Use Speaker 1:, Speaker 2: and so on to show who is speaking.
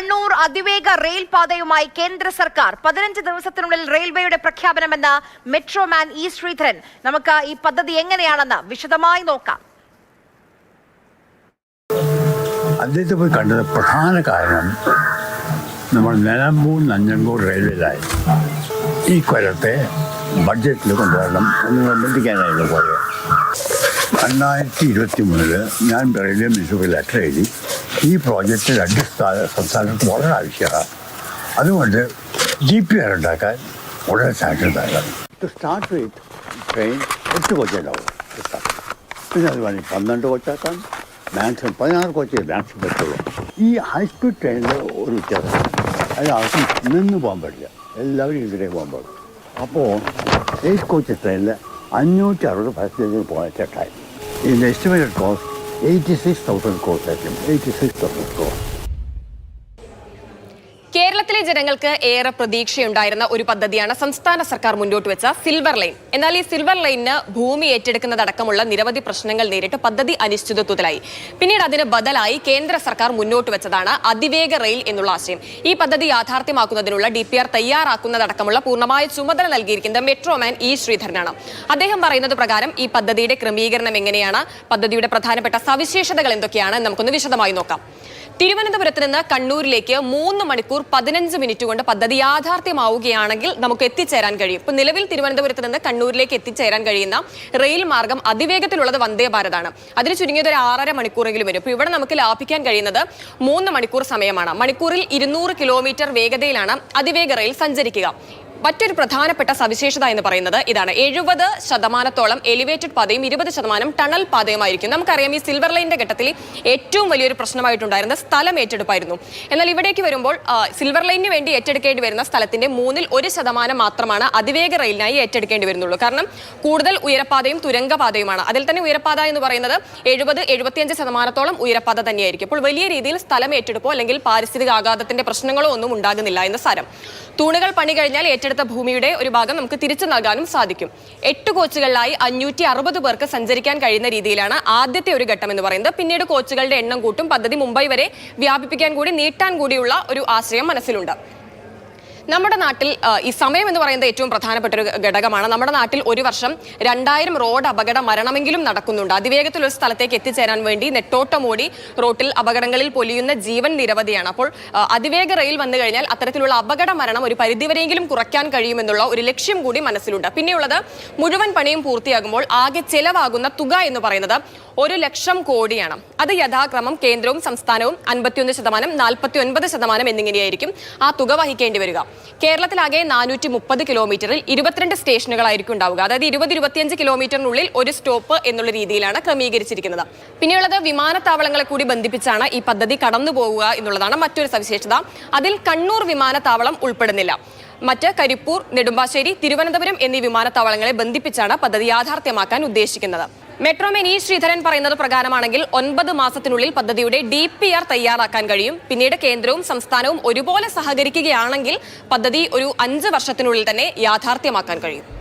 Speaker 1: കണ്ണൂർ അതിവേഗ റെയിൽ പാതയുമായി കേന്ദ്ര സർക്കാർ പതിനഞ്ച് ദിവസത്തിനുള്ളിൽ റെയിൽവേയുടെ പ്രഖ്യാപനമെന്ന് മെട്രോമാൻ ഇ ശ്രീധരൻ. നമുക്ക് ഈ പദ്ധതി എങ്ങനെയാണെന്ന് വിശദമായി നോക്കാം.
Speaker 2: അദ്ദേഹത്തെ പോയി കണ്ടത് പ്രധാന കാരണം നമ്മൾ നിലമ്പൂർ നഞ്ചങ്കൂർ റെയിൽവേ ലൈൻ ഈ കൊല്ലത്തെ ബഡ്ജറ്റിൽ കൊണ്ടുവരണം എന്ന് നിർബന്ധിക്കാനായിരുന്നു പോയത്. രണ്ടായിരത്തി ഇരുപത്തി മൂന്നിൽ ഞാൻ റെയിൽവേ മിനിസ്റ്റർക്ക് ലെറ്റർ എഴുതി. ഈ പ്രോജക്റ്റ് രണ്ട് സ്ഥാ- സംസ്ഥാനങ്ങൾക്ക് വളരെ ആവശ്യമാണ്. അതുകൊണ്ട് ജി പി ആർ ഉണ്ടാക്കാൻ വളരെ സാങ്ഷൻ നൽകണം ടു സ്റ്റാർട്ട് വിത്ത് ട്രെയിൻ എട്ട് കോച്ചുണ്ടാവും പിന്നെ അത് വേണമെങ്കിൽ പന്ത്രണ്ട് കോച്ചാക്കാൻ മാക്സിമം പതിനാറ് കോച്ചേ മാക്സിമം പറ്റുള്ളൂ ഈ ഹൈസ്പീഡ് ട്രെയിനിൽ ഒരു വ്യത്യാസം. അതിനകത്ത് നിന്ന് പോകാൻ പാടില്ല എല്ലാവരും ഇതിലേ പോകാൻ പാടും അപ്പോൾ എയ്റ്റ് കോച്ച് ട്രെയിനിൽ അഞ്ഞൂറ്റി അറുപത് പാസഞ്ചേഴ്സിന് പോകാൻ സെറ്റായി in the estimated cost, 86,000 crores, I think, 86,000 crores.
Speaker 3: കേരളത്തിലെ ജനങ്ങൾക്ക് ഏറെ പ്രതീക്ഷയുണ്ടായിരുന്ന ഒരു പദ്ധതിയാണ് സംസ്ഥാന സർക്കാർ മുന്നോട്ട് വെച്ച സിൽവർ ലൈൻ എന്നാൽ ഈ സിൽവർ ലൈനിന് ഭൂമി ഏറ്റെടുക്കുന്നതടക്കമുള്ള നിരവധി പ്രശ്നങ്ങൾ നേരിട്ട് പദ്ധതി അനിശ്ചിതത്വത്തിലായി. പിന്നീട് അതിന് ബദലായി കേന്ദ്ര സർക്കാർ മുന്നോട്ട് വെച്ചതാണ് അതിവേഗ റെയിൽ എന്നുള്ള ആശയം. ഈ പദ്ധതി യാഥാർത്ഥ്യമാക്കുന്നതിനുള്ള ഡി പി ആർ തയ്യാറാക്കുന്നതടക്കമുള്ള പൂർണമായ ചുമതല നൽകിയിരിക്കുന്നത് മെട്രോമാൻ ഇ ശ്രീധരനാണ്. അദ്ദേഹം പറയുന്നത് പ്രകാരം ഈ പദ്ധതിയുടെ ക്രമീകരണം എങ്ങനെയാണ്? പദ്ധതിയുടെ പ്രധാനപ്പെട്ട സവിശേഷതകൾ എന്തൊക്കെയാണ്? നമുക്കൊന്ന് വിശദമായി നോക്കാം. തിരുവനന്തപുരത്ത് നിന്ന് കണ്ണൂരിലേക്ക് മൂന്ന് മണിക്കൂർ പതിനഞ്ച് മിനിറ്റ് കൊണ്ട് പദ്ധതി യാഥാർത്ഥ്യമാവുകയാണെങ്കിൽ നമുക്ക് എത്തിച്ചേരാൻ കഴിയും. ഇപ്പൊ നിലവിൽ തിരുവനന്തപുരത്ത് നിന്ന് കണ്ണൂരിലേക്ക് എത്തിച്ചേരാൻ കഴിയുന്ന റെയിൽ മാർഗം അതിവേഗത്തിലുള്ളത് വന്ദേ ഭാരതാണ്. അതിന് ചുരുങ്ങിയത് ഒരു ആറര മണിക്കൂറെങ്കിലും വരും. ഇപ്പൊ ഇവിടെ നമുക്ക് ലാഭിക്കാൻ കഴിയുന്നത് മൂന്ന് മണിക്കൂർ സമയമാണ്. മണിക്കൂറിൽ ഇരുന്നൂറ് കിലോമീറ്റർ വേഗതയിലാണ് അതിവേഗ റെയിൽ സഞ്ചരിക്കുക. മറ്റൊരു പ്രധാനപ്പെട്ട സവിശേഷത എന്ന് പറയുന്നത് ഇതാണ്. എഴുപത് ശതമാനത്തോളം എലിവേറ്റഡ് പാതയും ഇരുപത് ശതമാനം ടണൽ പാതയുമായിരിക്കും. നമുക്കറിയാം ഈ സിൽവർ ലൈനിന്റെ ഘട്ടത്തിൽ ഏറ്റവും വലിയൊരു പ്രശ്നമായിട്ടുണ്ടായിരുന്ന സ്ഥലം ഏറ്റെടുപ്പായിരുന്നു. എന്നാൽ ഇവിടേക്ക് വരുമ്പോൾ സിൽവർ ലൈനിന് വേണ്ടി ഏറ്റെടുക്കേണ്ടി വരുന്ന സ്ഥലത്തിന്റെ മൂന്നിൽ ഒരു ശതമാനം മാത്രമാണ് അതിവേഗ റെയിലിനായി ഏറ്റെടുക്കേണ്ടി വരുന്നുള്ളൂ. കാരണം കൂടുതൽ ഉയരപ്പാതയും തുരങ്കപാതയുമാണ്. അതിൽ തന്നെ ഉയരപ്പാത എന്ന് പറയുന്നത് എഴുപത് എഴുപത്തിയഞ്ച് ശതമാനത്തോളം ഉയരപ്പാത തന്നെയായിരിക്കും. അപ്പോൾ വലിയ രീതിയിൽ സ്ഥലം ഏറ്റെടുപ്പോ അല്ലെങ്കിൽ പാരിസ്ഥിതിക ആഘാതത്തിന്റെ പ്രശ്നങ്ങളോ ഒന്നും ഉണ്ടാകുന്നില്ല എന്ന് സാരം. തൂണുകൾ പണി കഴിഞ്ഞാൽ ഏറ്റെടുത്ത ഭൂമിയുടെ ഒരു ഭാഗം നമുക്ക് തിരിച്ചു നൽകാനും സാധിക്കും. എട്ട് കോച്ചുകളിലായി അഞ്ഞൂറ്റി അറുപത് പേർക്ക് സഞ്ചരിക്കാൻ കഴിയുന്ന രീതിയിലാണ് ആദ്യത്തെ ഒരു ഘട്ടം എന്ന് പറയുന്നത്. പിന്നീട് കോച്ചുകളുടെ എണ്ണം കൂട്ടും. പദ്ധതി മുംബൈ വരെ വ്യാപിപ്പിക്കാൻ കൂടി നീട്ടാൻ കൂടിയുള്ള ഒരു ആശയം മനസ്സിലുണ്ട്. നമ്മുടെ നാട്ടിൽ ഈ സമയം എന്ന് പറയുന്നത് ഏറ്റവും പ്രധാനപ്പെട്ട ഒരു ഘടകമാണ്. നമ്മുടെ നാട്ടിൽ ഒരു വർഷം രണ്ടായിരം റോഡ് അപകട മരണമെങ്കിലും നടക്കുന്നുണ്ട്. അതിവേഗത്തിൽ ഒരു സ്ഥലത്തേക്ക് എത്തിച്ചേരാൻ വേണ്ടി നെട്ടോട്ടമോടി റോട്ടിൽ അപകടങ്ങളിൽ പൊലിയുന്ന ജീവൻ നിരവധിയാണ്. അപ്പോൾ അതിവേഗ റെയിൽ വന്നു കഴിഞ്ഞാൽ അത്തരത്തിലുള്ള അപകട മരണം ഒരു പരിധിവരെയെങ്കിലും കുറയ്ക്കാൻ കഴിയുമെന്നുള്ള ഒരു ലക്ഷ്യം കൂടി മനസ്സിലുണ്ട്. പിന്നെയുള്ളത് മുഴുവൻ പണിയും പൂർത്തിയാകുമ്പോൾ ആകെ ചെലവാകുന്ന തുക എന്ന് പറയുന്നത് ഒരു ലക്ഷം കോടിയാണ്. അത് യഥാക്രമം കേന്ദ്രവും സംസ്ഥാനവും അൻപത്തിയൊന്ന് ശതമാനം നാൽപ്പത്തി ഒൻപത് ശതമാനം എന്നിങ്ങനെയായിരിക്കും ആ തുക വഹിക്കേണ്ടി വരിക. കേരളത്തിലാകെ നാനൂറ്റി മുപ്പത് കിലോമീറ്ററിൽ ഇരുപത്തിരണ്ട് സ്റ്റേഷനുകളായിരിക്കും ഉണ്ടാവുക. അതായത് ഇരുപത് ഇരുപത്തിയഞ്ച് കിലോമീറ്ററിനുള്ളിൽ ഒരു സ്റ്റോപ്പ് എന്നുള്ള രീതിയിലാണ് ക്രമീകരിച്ചിരിക്കുന്നത്. പിന്നെയുള്ളത് വിമാനത്താവളങ്ങളെ കൂടി ബന്ധിപ്പിച്ചാണ് ഈ പദ്ധതി കടന്നു എന്നുള്ളതാണ് മറ്റൊരു സവിശേഷത. അതിൽ കണ്ണൂർ വിമാനത്താവളം ഉൾപ്പെടുന്നില്ല. മറ്റ് കരിപ്പൂർ നെടുമ്പാശ്ശേരി തിരുവനന്തപുരം എന്നീ വിമാനത്താവളങ്ങളെ ബന്ധിപ്പിച്ചാണ് പദ്ധതി യാഥാർത്ഥ്യമാക്കാൻ ഉദ്ദേശിക്കുന്നത്. മെട്രോമാൻ ഇ ശ്രീധരൻ പറയുന്നത് പ്രകാരമാണെങ്കിൽ ഒൻപത് മാസത്തിനുള്ളിൽ പദ്ധതിയുടെ ഡി പി ആർ തയ്യാറാക്കാൻ കഴിയും. പിന്നീട് കേന്ദ്രവും സംസ്ഥാനവും ഒരുപോലെ സഹകരിക്കുകയാണെങ്കിൽ പദ്ധതി ഒരു അഞ്ച് വർഷത്തിനുള്ളിൽ തന്നെ യാഥാർത്ഥ്യമാക്കാൻ കഴിയും.